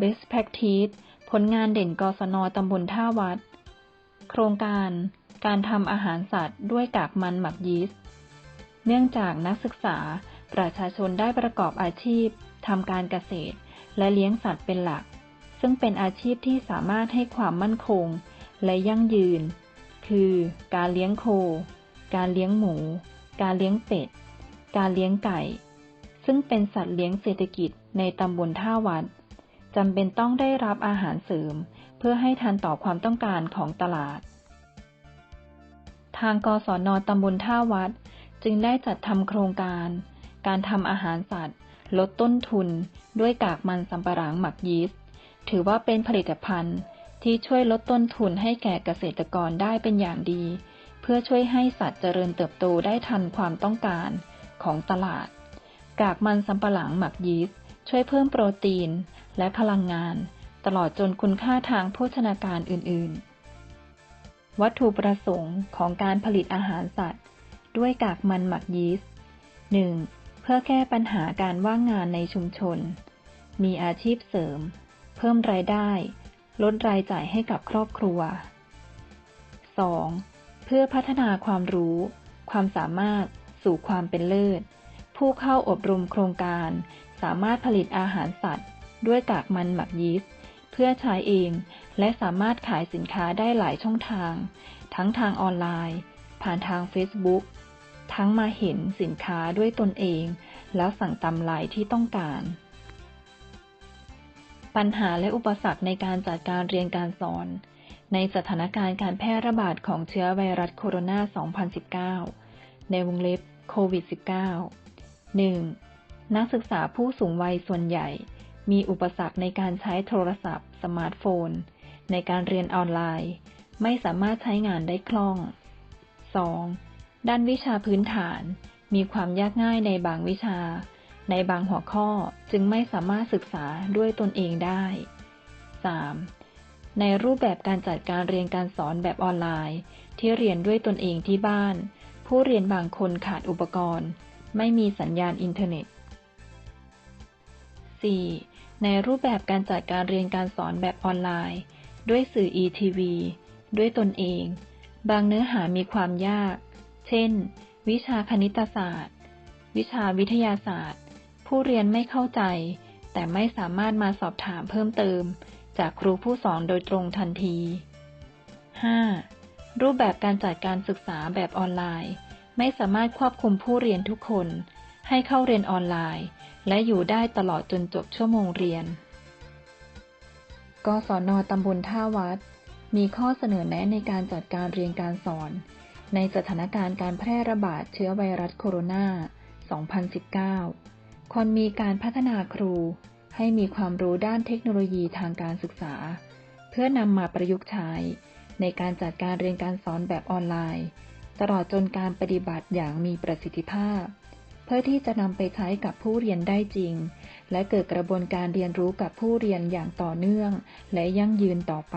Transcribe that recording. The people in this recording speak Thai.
Best Practice ผลงานเด่นกศนตำบลท่าวัด โครงการการทำอาหารสัตว์ด้วยกากมันหมักยีสต์ เนื่องจากนักศึกษาประชาชนได้ประกอบอาชีพทำการเกษตร และเลี้ยงสัตว์เป็นหลัก ซึ่งเป็นอาชีพที่สามารถให้ความมั่นคง และยั่งยืน คือการเลี้ยงโค การเลี้ยงหมู การเลี้ยงเป็ด การเลี้ยงไก่ ซึ่งเป็นสัตว์เลี้ยงเศรษฐกิจในตำบลท่าวัด จำเป็นต้องได้รับอาหารเสริม เพื่อให้ทันต่อความต้องการของตลาด ทางกศนตำบลท่าวัด จึงได้จัดทำโครงการ การทำอาหารสัตว์ ลดต้นทุน ด้วยกากมันสำปะหลังหมักยีสต์ถือว่าเป็นผลิตภัณฑ์ที่ช่วยลดต้นทุนให้แก่เกษตรกรได้เป็นอย่างดี เพื่อช่วยให้สัตว์เจริญเติบโตได้ทันความต้องการของตลาด กากมันสำปะหลังหมักยีสต์ ช่วยเพิ่มโปรตีน และพลังงาน ตลอดจนคุณค่าทางโภชนาการอื่น ๆ วัตถุประสงค์ของการผลิตอาหารสัตว์ ด้วยกากมันหมักยีสต์ 1. เพื่อแก้ปัญหาการว่างงานในชุมชน มีอาชีพเสริม เพิ่มรายได้ ลดรายจ่ายให้กับครอบครัว 2. เพื่อพัฒนาความรู้ ความสามารถสู่ความเป็นเลิศ ผู้เข้าอบรมโครงการ สามารถผลิตอาหารสัตว์ ด้วยกากมันหมักยีสต์เพื่อใช้เอง และสามารถขายสินค้าได้หลายช่องทาง ทั้งทางออนไลน์ ผ่านทาง Facebook ทั้งมาเห็นสินค้าด้วยตนเอง แล้วสั่งตามลายที่ต้องการ ปัญหาและอุปสรรคในการจัดการเรียนการสอน ในสถานการณ์การแพร่ระบาดของเชื้อไวรัสโคโรนา 2019 ในวงเล็บโควิด -19 1. นักศึกษาผู้สูงวัยส่วนใหญ่ มีอุปสรรคในการใช้โทรศัพท์ สมาร์ทโฟน ในการเรียนออนไลน์ ไม่สามารถใช้งานได้คล่อง 2. ด้านวิชาพื้นฐาน มีความยากง่ายในบางวิชา ในบางหัวข้อจึงไม่สามารถศึกษาด้วยตนเองได้ 3. ในรูปแบบการจัดการเรียนการสอนแบบออนไลน์ ที่เรียนด้วยตนเองที่บ้าน ผู้เรียนบางคนขาดอุปกรณ์ ไม่มีสัญญาณอินเทอร์เน็ต 4. ในรูปแบบการจัดการเรียนการสอนแบบออนไลน์ ด้วยสื่อ ETV ด้วยตนเอง บางเนื้อหามีความยาก เช่น วิชาคณิตศาสตร์ วิชาวิทยาศาสตร์ ผู้เรียนไม่เข้าใจ แต่ไม่สามารถมาสอบถามเพิ่มเติม จากครูผู้สอนโดยตรงทันที 5. รูปแบบการจัดการศึกษาแบบออนไลน์ ไม่สามารถควบคุมผู้เรียนทุกคน ให้เข้าเรียนออนไลน์ และอยู่ได้ตลอดจนจบชั่วโมงเรียน กศนตำบลท่าวัด มีข้อเสนอแนะในการจัดการเรียนการสอน ในสถานการณ์การแพร่ระบาดเชื้อไวรัสโคโรนา 2019 ควรมีการพัฒนาครู ให้มีความรู้ด้านเทคโนโลยีทางการศึกษา เพื่อนำมาประยุกต์ใช้ในการจัดการเรียนการสอนแบบออนไลน์ ตลอดจนการปฏิบัติอย่างมีประสิทธิภาพ เพื่อที่จะนำไปใช้กับผู้เรียนได้จริง และเกิดกระบวนการเรียนรู้กับผู้เรียนอย่างต่อเนื่อง และยั่งยืนต่อไป